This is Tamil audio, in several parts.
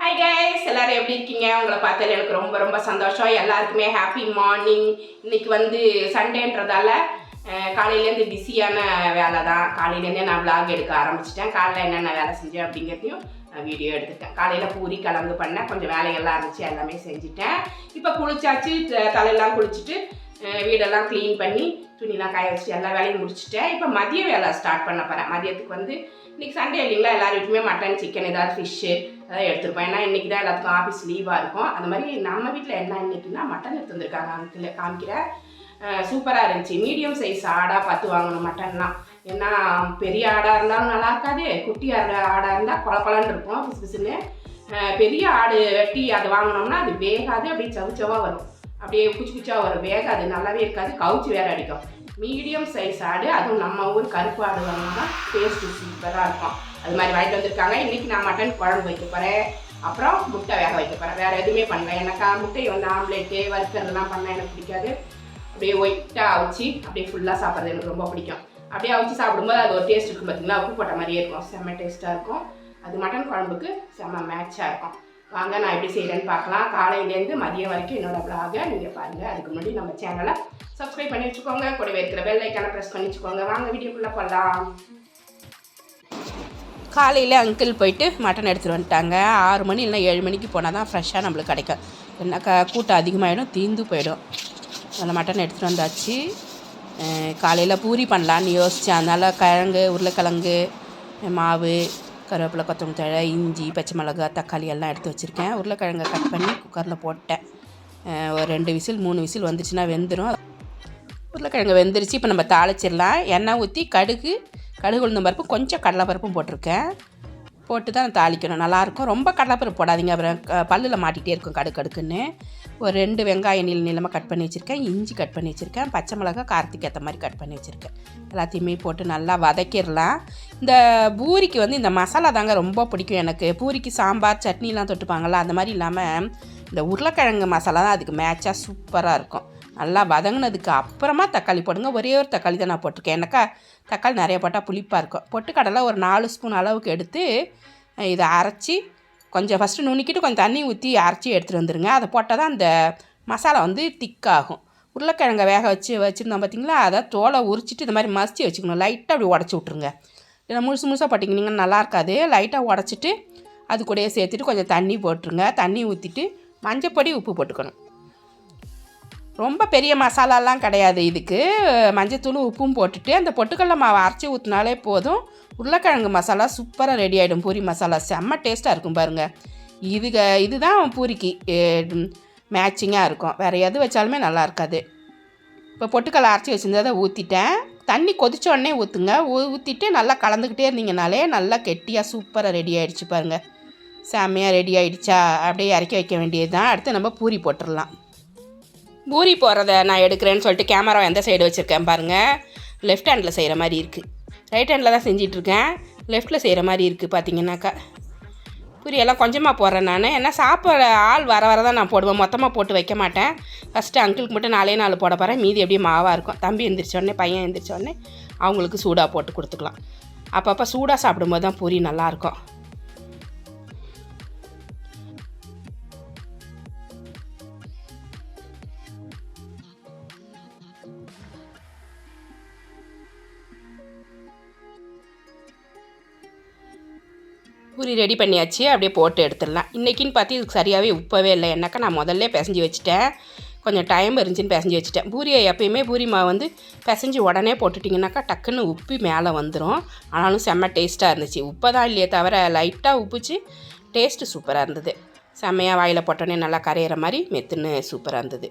ஹாய் கைஸ் எல்லாரும் எப்படி இருக்கீங்க? உங்களை பார்த்ததுல எனக்கு ரொம்ப ரொம்ப சந்தோஷம். எல்லாருக்குமே ஹாப்பி மார்னிங் இன்னைக்கு வந்து சண்டேன்றதால காலையிலேருந்து பிஸியான வேலை தான் காலையிலேருந்தே நான் vlog எடுக்க ஆரம்பிச்சிட்டேன். காலையில் என்னென்ன வேலை செஞ்சேன் அப்படிங்கிறதையும் நான் வீடியோ எடுத்துட்டேன் காலையில் பூரி கலந்து பண்ணேன். கொஞ்சம் வேலைகள்லாம் இருந்துச்சு எல்லாமே செஞ்சுட்டேன். இப்போ குளிச்சாச்சு. தலையெல்லாம் குளிச்சுட்டு வீடெல்லாம் க்ளீன் பண்ணி துணிலாம் காய வச்சு எல்லா வேலையும் முடிச்சுட்டேன். இப்போ மதிய வேலை ஸ்டார்ட் பண்ண போகிறேன் மதியத்துக்கு வந்து இன்றைக்கி சண்டே இல்லைங்களா? எல்லார் வீட்டுமே மட்டன் சிக்கன் ஏதாவது ஃபிஷ்ஷு எடுத்துருப்போம். ஏன்னா இன்னைக்கு தான் எல்லாத்துக்கும் ஆஃபீஸ் லீவாக இருக்கும். அந்த மாதிரி நம்ம வீட்டில் என்ன இன்னைக்குன்னா மட்டன் எடுத்து வந்திருக்காங்க அங்கிள் காமிக்கிற. சூப்பராக இருந்துச்சு. மீடியம் சைஸ் ஆடாக பார்த்து வாங்கணும் மட்டன்லாம் ஏன்னா பெரிய ஆடாக இருந்தாலும் நல்லா இருக்காது. குட்டி ஆடு ஆடாக இருந்தால் கொல கொலன்னு இருக்கும் பிசு பிசுன்னு. பெரிய ஆடு வெட்டி அதை வாங்கினோம்னா அது வேகாது அப்படியே சவுச்சவாக வரும். அப்படியே குச்சி குச்சியாக வரும். வேகாது நல்லாவே இருக்காது. கவுச்சி வேற அடிக்கும். மீடியம் சைஸ் ஆடு அதுவும் நம்ம ஊர் கருப்பு ஆடு வாங்கினா டேஸ்ட்டு சூப்பராக இருக்கும். அது மாதிரி வாங்கிட்டு வந்திருக்காங்க. இன்னைக்கு நான் மட்டன் குழம்பு வைக்க போகிறேன் அப்புறம் முட்டை வேக வைக்க போகிறேன் வேறு எதுவுமே பண்ணலை. எனக்கா முட்டையை வந்து ஆம்லேட்டு வறுக்கிறதுலாம் பண்ண எனக்கு பிடிக்காது. அப்படியே ஒயிட்டாக அவிச்சு அப்படியே ஃபுல்லாக சாப்பிட்றது எனக்கு ரொம்ப பிடிக்கும். அப்படியே அவிச்சு சாப்பிடும்போது அது ஒரு டேஸ்ட் இருக்கும் பார்த்தீங்களா உப்பு போட்ட மாதிரியே இருக்கும். செம்ம டேஸ்ட்டாக இருக்கும். அது மட்டன் குழம்புக்கு செம்ம மேட்சாக இருக்கும். வாங்க நான் எப்படி செய்கிறேன்னு பார்க்கலாம். காலையிலேருந்து மதியம் வரைக்கும் என்னோட ப்ளாகை நீங்கள் பாருங்கள் அதுக்கு முன்னாடி நம்ம சேனலை சப்ஸ்கிரைப் பண்ணி வச்சுக்கோங்க. கூடவே இருக்கிற பெல் ஐக்கானை ப்ரெஸ் பண்ணி வச்சுக்கோங்க. வாங்க வீடியோக்குள்ளே போடலாம் காலையில் அங்கிள் போயிட்டு மட்டன் எடுத்துகிட்டு வந்துட்டாங்க. ஆறு மணி இல்லைனா ஏழு மணிக்கு போனால் தான் ஃப்ரெஷ்ஷாக நம்மளுக்கு கிடைக்கும். என்னக்கா கூட்டம் அதிகமாகிடும் தீந்து போயிடும். அதில் மட்டன் எடுத்துகிட்டு வந்தாச்சு. காலையில் பூரி பண்ணலான்னு யோசித்தேன் அதனால் கிழங்கு உருளைக்கிழங்கு மாவு கருவேப்பிலை கொத்தமல்லி தழை இஞ்சி பச்சை மிளகா தக்காளி எல்லாம் எடுத்து வச்சுருக்கேன். உருளைக்கிழங்கை கட் பண்ணி குக்கரில் போட்டேன். ஒரு ரெண்டு விசில் மூணு விசில் வந்துச்சுன்னா வெந்துடும் உருளைக்கிழங்கு வெந்துருச்சு இப்போ நம்ம தாளிச்சிடலாம். எண்ணெய் ஊற்றி கடுகு கடுகு உளுந்தம் பருப்பு கொஞ்சம் கடலைப்பருப்பும் போட்டிருக்கேன். போட்டு தான் தாளிக்கணும். நல்லாயிருக்கும். ரொம்ப கடலைப்பருப்பு போடாதீங்க. அப்புறம் பல்லில் மாட்டிகிட்டே இருக்கும் கடு கடுக்குன்னு ஒரு ரெண்டு வெங்காயம் நீள நீளமாக கட் பண்ணி வச்சுருக்கேன். இஞ்சி கட் பண்ணி வச்சுருக்கேன். பச்சை மிளகா காரத்துக்கு ஏற்ற மாதிரி கட் பண்ணி வச்சுருக்கேன். எல்லாத்தையுமே போட்டு நல்லா வதக்கிடலாம். இந்த பூரிக்கு வந்து இந்த மசாலா தாங்க ரொம்ப பிடிக்கும் எனக்கு. பூரிக்கு சாம்பார் சட்னிலாம் தொட்டுப்பாங்களா அந்த மாதிரி இல்லாமல் இந்த உருளைக்கிழங்கு மசாலா தான் அதுக்கு மேட்சாக சூப்பராக இருக்கும். நல்லா வதங்கினதுக்கு அப்புறமா தக்காளி போடுங்க. ஒரே ஒரு தக்காளி தான் நான் போட்டிருக்கேன். எனக்கா தக்காளி நிறைய போட்டால் புளிப்பாக இருக்கும். பொட்டுக்கடலை ஒரு நாலு ஸ்பூன் அளவுக்கு எடுத்து இதை அரைச்சி கொஞ்சம் ஃபஸ்ட்டு நுணுக்கிட்டு கொஞ்சம் தண்ணி ஊற்றி அரைச்சி எடுத்துகிட்டு வந்துடுங்க அதை போட்டால் தான் அந்த மசாலா வந்து திக்காகும் உருளைக்கிழங்க வேக வச்சு வச்சுருந்தோம் பார்த்தீங்களா அதை தோலை உரிச்சிட்டு இந்த மாதிரி மசிச்சு வச்சுக்கணும். லைட்டாக அப்படி உடச்சி விட்ருங்க இல்லை முழுசு முழுசாக போட்டிங்கன்னா நல்லா இருக்காது. லைட்டாக உடச்சிட்டு அது கூடயே சேர்த்துட்டு கொஞ்சம் தண்ணி போட்டுருங்க. தண்ணி ஊற்றிட்டு மஞ்சப்பொடி உப்பு போட்டுக்கணும். ரொம்ப பெரிய மசாலாலாம் கிடையாது இதுக்கு. மஞ்சத்தூள் உப்பும் போட்டுட்டு அந்த பொட்டுக்கடலை மாவை அரைச்சி ஊற்றினாலே போதும். உருளைக்கிழங்கு மசாலா சூப்பராக ரெடி ஆகிடும் பூரி மசாலா செம்ம டேஸ்ட்டாக இருக்கும் பாருங்கள் இதுக இதுதான் பூரிக்கு மேட்சிங்காக இருக்கும். வேறு எது வச்சாலுமே நல்லா இருக்காது. இப்போ பொட்டுக்கடலை அரைச்சி வச்சுருந்ததை ஊற்றிட்டேன் தண்ணி கொதிச்ச உடனே ஊற்றுங்க ஊற்றிட்டு நல்லா கலந்துக்கிட்டே இருந்தீங்கனாலே நல்லா கெட்டியாக சூப்பராக ரெடி ஆகிடுச்சு பாருங்கள் செம்மையாக ரெடி ஆகிடுச்சா அப்படியே இறக்கி வைக்க வேண்டியது தான் அடுத்து நம்ம பூரி போட்டுடலாம். பூரி போகிறத நான் எடுக்கிறேன்னு சொல்லிட்டு கேமரா எந்த சைடு வச்சுருக்கேன் பாருங்கள் லெஃப்ட் ஹேண்டில் செய்கிற மாதிரி இருக்குது ரைட் ஹேண்டில் தான் செஞ்சிட்ருக்கேன். லெஃப்ட்டில் செய்கிற மாதிரி இருக்குது பார்த்தீங்கன்னாக்கா பூரி எல்லாம் கொஞ்சமாக போடுறேன் நான். ஏன்னா சாப்பிட்ற ஆள் வர வர தான் நான் போடுவேன். மொத்தமாக போட்டு வைக்க மாட்டேன். ஃபஸ்ட்டு அங்கிளுக்கு மட்டும் நாலே நாலு போட போகிறேன் மீதி அப்படியே மாவாக இருக்கும். தம்பி எந்திரிச்சோடனே பையன் எந்திரிச்சோடனே அவங்களுக்கு சூடாக போட்டு கொடுத்துக்கலாம். அப்பப்போ சூடாக சாப்பிடும்போது தான் பூரி நல்லாயிருக்கும் பூரி ரெடி பண்ணியாச்சு அப்படியே போட்டு எடுத்துடலாம். இன்றைக்கின்னு பார்த்து இதுக்கு சரியாகவே உப்பவே இல்லை. என்னக்கா நான் முதல்ல பிசைஞ்சு வச்சுட்டேன். கொஞ்சம் டைம் இருந்துச்சுன்னு பிசைஞ்சு வச்சுட்டேன். பூரியை எப்பயுமே பூரி மாவு வந்து பிசைஞ்சு உடனே போட்டுட்டிங்கனாக்கா டக்குன்னு உப்பி மேலே வந்துடும் ஆனாலும் செம்ம டேஸ்ட்டாக இருந்துச்சு. உப்பை தான் இல்லையே தவிர லைட்டாக உப்புச்சு டேஸ்ட்டு சூப்பராக இருந்தது. செம்மையாக வாயில் போட்டோன்னே நல்லா கரையிற மாதிரி மெத்துன்னு சூப்பராக இருந்தது.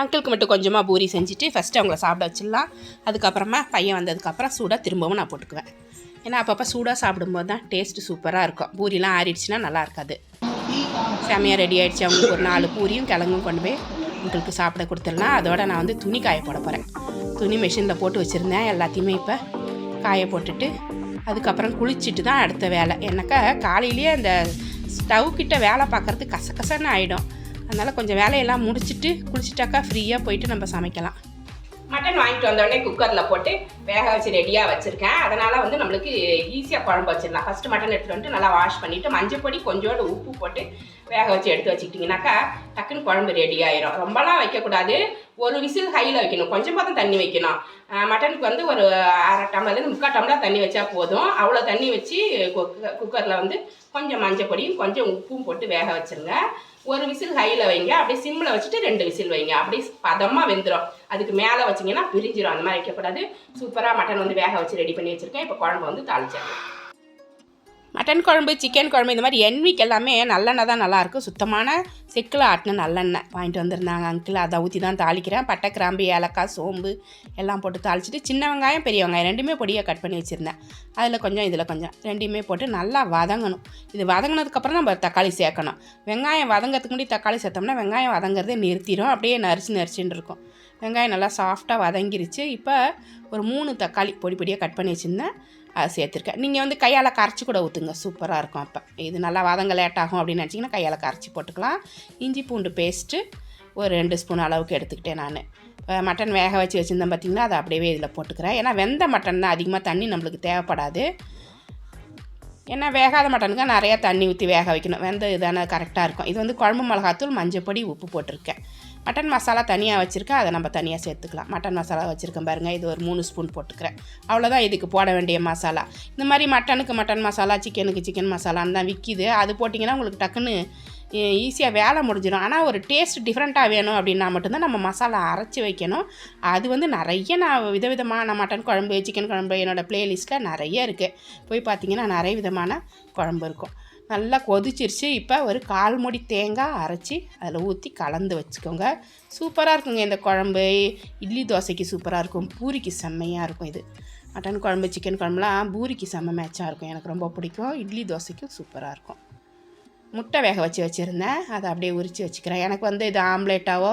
அங்கிளுக்கு மட்டும் கொஞ்சமாக பூரி செஞ்சுட்டு ஃபஸ்ட்டு அவங்கள சாப்பிட வச்சிடலாம். அதுக்கப்புறமா பையன் வந்ததுக்கப்புறம் சூடாக திரும்பவும் நான் போட்டுக்குவேன். ஏன்னா அப்பப்போ சூடாக சாப்பிடும்போது தான் டேஸ்ட்டு சூப்பராக இருக்கும். பூரிலாம் ஆறிடுச்சுன்னா நல்லா இருக்காது. செமையாக ரெடி ஆகிடுச்சு அவங்களுக்கு ஒரு நாலு பூரியும் கிழங்கும் கொண்டு போய் உங்களுக்கு சாப்பிட கொடுத்துடலாம். அதோட நான் வந்து துணி காய போட போகிறேன் துணி மிஷினில் போட்டு வச்சுருந்தேன். எல்லாத்தையுமே இப்போ காய போட்டுட்டு அதுக்கப்புறம் குளிச்சுட்டு தான் அடுத்த வேலை. என்னக்கா காலையிலேயே அந்த ஸ்டவ் கிட்ட வேலை பார்க்குறது கசகசன்னு ஆகிடும் அதனால் கொஞ்சம் வேலையெல்லாம் முடிச்சுட்டு குளிச்சுட்டாக்கா ஃப்ரீயாக போயிட்டு நம்ம சமைக்கலாம். மட்டன் வாங்கிட்டு வந்தோடனே குக்கரில் போட்டு வேக வச்சு ரெடியாக வச்சுருக்கேன். அதனால் வந்து நம்மளுக்கு ஈஸியாக குழம்பு வச்சிடலாம். ஃபஸ்ட்டு மட்டன் எடுத்துகிட்டு வந்துட்டு நல்லா வாஷ் பண்ணிவிட்டு மஞ்சள் பொடி கொஞ்சோண்டு உப்பு போட்டு வேக வச்சு எடுத்து வச்சுக்கிட்டிங்கனாக்கா டக்குன்னு குழம்பு ரெடி ஆயிரும். ரொம்பலாம் வைக்கக்கூடாது. ஒரு விசில் ஹையில் வைக்கணும். கொஞ்சமாக தான் தண்ணி வைக்கணும். மட்டனுக்கு வந்து ஒரு அரை டம்ளர்லேருந்து முக்கால் டம்ளர் தண்ணி வச்சா போதும். அவ்வளோ தண்ணி வச்சு குக்கரில் வந்து கொஞ்சம் மஞ்சள் பொடியும் கொஞ்சம் உப்பும் போட்டு வேக வச்சுருங்க. ஒரு விசில் ஹையில் வைங்க. அப்படியே சிம்மில் வச்சுட்டு ரெண்டு விசில் வைங்க. அப்படியே பதமாக வெந்துடும் அதுக்கு மேலே வச்சிங்கன்னா பிரிஞ்சிடும் அந்த மாதிரி வைக்கக்கூடாது. சூப்பராக மட்டன் வந்து வேக வச்சு ரெடி பண்ணி வச்சுருக்கேன். இப்போ குழம்பு வந்து தாளிச்சிடலாம். மட்டன் குழம்பு சிக்கன் குழம்பு இந்த மாதிரி எண்ணெய்க்கு எல்லாமே நல்லெண்ணெய் தான் நல்லாயிருக்கும் சுத்தமான செக்கில் ஆட்டின நல்லெண்ணெய் வாங்கிட்டு வந்திருந்தாங்க அங்கிள் அதை ஊற்றி தான் தாளிக்கிறேன். பட்டை கிராம்பு ஏலக்காய் சோம்பு எல்லாம் போட்டு தாளிச்சிட்டு சின்ன வெங்காயம் பெரிய வெங்காயம் ரெண்டுமே பொடியாக கட் பண்ணி வச்சுருந்தேன். அதில் கொஞ்சம் இதில் கொஞ்சம் ரெண்டையுமே போட்டு நல்லா வதங்கணும். இது வதங்கினதுக்கப்புறம் நம்ம தக்காளி சேர்க்கணும். வெங்காயம் வதங்கிறதுக்கு முன்னாடி தக்காளி சேர்த்தோம்னா வெங்காயம் வதங்குறதே நிறுத்திடும் அப்படியே நரிச்சு நரிச்சுன்னு இருக்கும். வெங்காயம் நல்லா சாஃப்டாக வதங்கிருச்சு. இப்போ ஒரு மூணு தக்காளி பொடி பொடியாக கட் பண்ணி வச்சுருந்தேன். அதை சேர்த்துருக்கேன். நீங்கள் வந்து கையால் கரைச்சி கூட ஊற்றுங்க சூப்பராக இருக்கும் அப்போ. இது நல்லா வதங்க லேட் ஆகும் அப்படின்னு நினச்சிங்கன்னா கையால் கரைச்சி போட்டுக்கலாம். இஞ்சி பூண்டு பேஸ்ட்டு ஒரு ரெண்டு ஸ்பூன் அளவுக்கு எடுத்துக்கிட்டேன் நான். மட்டன் வேக வச்சு வச்சுருந்தேன் பார்த்தீங்களா அதை அப்படியே இதில் போட்டுக்கிறேன். ஏன்னா வெந்த மட்டன் தான் அதிகமாக தண்ணி நம்மளுக்கு தேவைப்படாது. ஏன்னா வேகாத மட்டனுக்கு நிறையா தண்ணி ஊற்றி வேக வைக்கணும். வெந்த இதான கரெக்டாக இருக்கும். இது வந்து குழம்பு மிளகாத்தூள் மஞ்சப்பொடி உப்பு போட்டிருக்கேன். மட்டன் மசாலா தனியாக வச்சுருக்கேன். அதை நம்ம தனியாக சேர்த்துக்கலாம். மட்டன் மசாலா வச்சுருக்கேன் பாருங்கள் இது ஒரு மூணு ஸ்பூன் போட்டுக்கிறேன். அவ்வளோதான் இதுக்கு போட வேண்டிய மசாலா இந்த மாதிரி மட்டனுக்கு மட்டன் மசாலா சிக்கனுக்கு சிக்கன் மசாலான்னு தான் விற்கிது அது போட்டிங்கன்னா உங்களுக்கு டக்குன்னு ஈஸியாக வேலை முடிஞ்சிடும். ஆனால் ஒரு டேஸ்ட் டிஃப்ரெண்ட்டாக வேணும் அப்படின்னா மட்டும்தான் நம்ம மசாலா அரைச்சி வைக்கணும். அது வந்து நிறைய நான் விதவிதமான மட்டன் குழம்பு சிக்கன் குழம்பு என்னோடய ப்ளேலிஸ்ட்டில் நிறைய இருக்குது போய் பார்த்தீங்கன்னா நிறைய விதமான குழம்பு இருக்கும். நல்லா கொதிச்சிருச்சு. இப்போ ஒரு கால் மூடி தேங்காய் அரைச்சி அதில் ஊற்றி கலந்து வச்சுக்கோங்க. சூப்பராக இருக்குங்க இந்த குழம்பு. இட்லி தோசைக்கு சூப்பராக இருக்கும். பூரிக்கு செம்மையாக இருக்கும் இது. மட்டன் குழம்பு சிக்கன் குழம்புலாம் பூரிக்கு செம்ம மேட்சாக இருக்கும். எனக்கு ரொம்ப பிடிக்கும். இட்லி தோசைக்கும் சூப்பராக இருக்கும். முட்டை வேக வச்சு வச்சுருந்தேன். அதை அப்படியே உரித்து வச்சுக்கிறேன். எனக்கு வந்து இது ஆம்லேட்டாவோ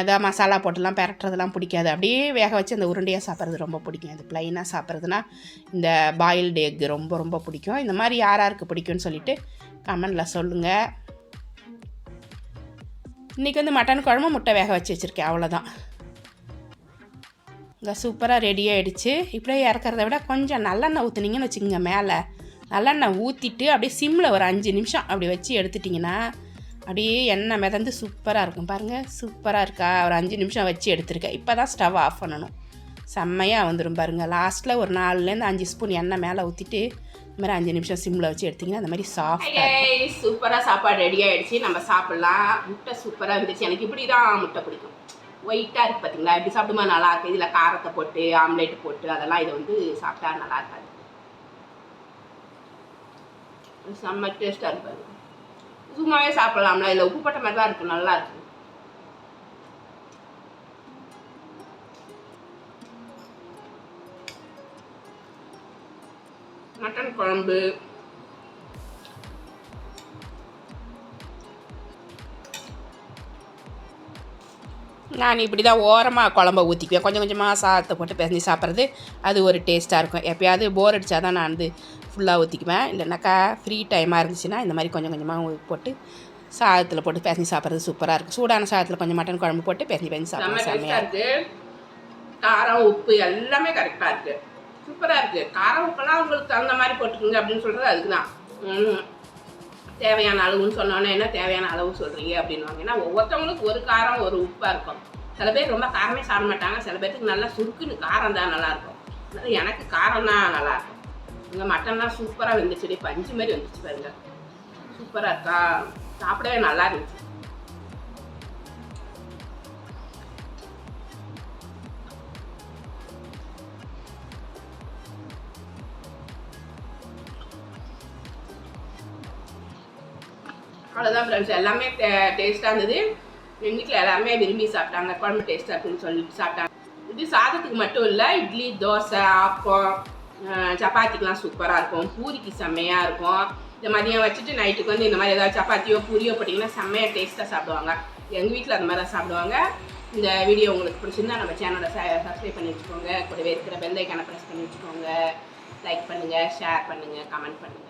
இதாக மசாலா போட்டுலாம் பெரட்டுறதுலாம் பிடிக்காது. அப்படியே வேக வச்சு அந்த உருண்டையாக சாப்பிட்றது ரொம்ப பிடிக்கும். இது ப்ளைனாக சாப்பிட்றதுனா இந்த பாயில்டு எக் ரொம்ப ரொம்ப பிடிக்கும். இந்த மாதிரி யார் யாருக்கு பிடிக்கும்னு சொல்லிட்டு கமெண்டில் சொல்லுங்கள் இன்றைக்கி வந்து மட்டன் குழம்பு முட்டை வேக வச்சு வச்சுருக்கேன். அவ்வளோதான். இங்கே சூப்பராக ரெடி ஆகிடுச்சு இப்படியே இறக்கறத விட கொஞ்சம் நல்லெண்ணெய் ஊற்றுனீங்கன்னு வச்சுக்கோங்க மேலே. நல்லெண்ணெய் ஊற்றிட்டு அப்படியே சிம்மில் ஒரு அஞ்சு நிமிஷம் அப்படி வச்சு எடுத்துட்டிங்கன்னா அப்படியே எண்ணெய் மிதந்து சூப்பராக இருக்கும். பாருங்கள் சூப்பராக இருக்கா? ஒரு அஞ்சு நிமிஷம் வச்சு எடுத்துருக்கேன். இப்போ தான் ஸ்டவ் ஆஃப் பண்ணணும். செம்மையாக வந்துடும் பாருங்கள் லாஸ்ட்டில் ஒரு நாலுலேருந்து அஞ்சு ஸ்பூன் எண்ணெய் மேலே ஊற்றிட்டு இந்த மாதிரி அஞ்சு நிமிஷம் சிம்மில் வச்சு எடுத்திங்கன்னா அந்த மாதிரி சாஃப்டாக சூப்பராக சாப்பாடு ரெடி ஆகிடுச்சு நம்ம சாப்பிட்லாம். முட்டை சூப்பராக இருந்துச்சு. எனக்கு இப்படி தான் முட்டை பிடிக்கும். ஒயிட்டாக இருக்குது பார்த்தீங்களா இப்படி சாப்பிடுமா? நல்லா இருக்குது இதில் காரத்தை போட்டு ஆம்லேட் போட்டு அதெல்லாம் இதை வந்து சாப்பிட்டா நல்லா இருக்காது. செம்ம டேஸ்ட்டாக இருப்பாரு சும்மாவே சாப்பிடலாம்ல இதில் உப்பு பட்ட மாதிரி தான் இருக்கும் நல்லா இருக்கு. மட்டன் குழம்பு. நான் இப்படி தான் ஓரமாக குழம்ப ஊற்றிக்குவேன் கொஞ்சம் கொஞ்சமாக சாதத்தை போட்டு பிசைஞ்சு சாப்பிட்றது அது ஒரு டேஸ்ட்டாக இருக்கும். எப்பயாவது போர் அடித்தா தான் நான் வந்து ஃபுல்லாக ஊற்றிக்குவேன் இல்லைனாக்கா ஃப்ரீ டைமாக இருந்துச்சுன்னா இந்த மாதிரி கொஞ்சம் கொஞ்சமாக போட்டு சாதத்தில் போட்டு பிசைஞ்சு சாப்பிட்றது சூப்பராக இருக்கும். சூடான சாதத்தில் கொஞ்சம் மட்டன் குழம்பு போட்டு பிசைஞ்சு பிசைஞ்சு சாப்பிட்றது செம்மையாக இருக்கு. காரம் உப்பு எல்லாமே கரெக்டாக இருக்குது சூப்பராக இருக்குது காரம் உப்பெல்லாம் உங்களுக்கு தகுந்த மாதிரி போட்டுக்கோங்க அப்படின்னு சொல்கிறது அதுக்கு தான் தேவையான அளவுன்னு சொன்னோன்னே என்ன தேவையான அளவு சொல்கிறீங்க அப்படின்வாங்க ஏன்னா ஒவ்வொருத்தவங்களுக்கு ஒரு காரம் ஒரு உப்பாக இருக்கும். சில பேர் ரொம்ப காரமே சாப்பிட மாட்டாங்க. சில பேர்த்துக்கு நல்லா சுருக்குன்னு காரம் தான் நல்லாயிருக்கும் அதனால் எனக்கு காரம் தான் நல்லாயிருக்கும் இங்கே மட்டன்லாம் சூப்பராக வெந்துச்சு. பஞ்சு மாதிரி வந்துச்சு பாருங்க. சூப்பராக இருக்கா? சாப்பிடவே நல்லா இருந்துச்சு. அவ்வளோதான் ஃப்ரெண்ட்ஸ் எல்லாமே டேஸ்ட்டாக இருந்தது. எங்கள் வீட்டில் எல்லாமே விரும்பி சாப்பிட்டாங்க. குழம்பு டேஸ்ட்டாக இருக்குன்னு சொல்லிட்டு சாப்பிட்டாங்க. இது சாதத்துக்கு மட்டும் இல்லை இட்லி தோசை ஆப்பம் சப்பாத்திக்கெலாம் சூப்பராக இருக்கும். பூரிக்கு செம்மையாக இருக்கும். இந்த மதியம் வச்சுட்டு நைட்டுக்கு வந்து இந்த மாதிரி ஏதாவது சப்பாத்தியோ பூரியோ போட்டிங்கன்னா செம்மையாக டேஸ்ட்டாக சாப்பிடுவாங்க. எங்கள் வீட்டில் அந்த மாதிரி தான் சாப்பிடுவாங்க. இந்த வீடியோ உங்களுக்கு பிடிச்சிருந்தா நம்ம சேனலை சப்ஸ்கிரைப் பண்ணி வச்சுக்கோங்க. கூடவே இருக்கிற பெல்லைக்கான ப்ரெஸ் பண்ணி வச்சுக்கோங்க. லைக் பண்ணுங்கள் ஷேர் பண்ணுங்கள் கமெண்ட் பண்ணுங்கள்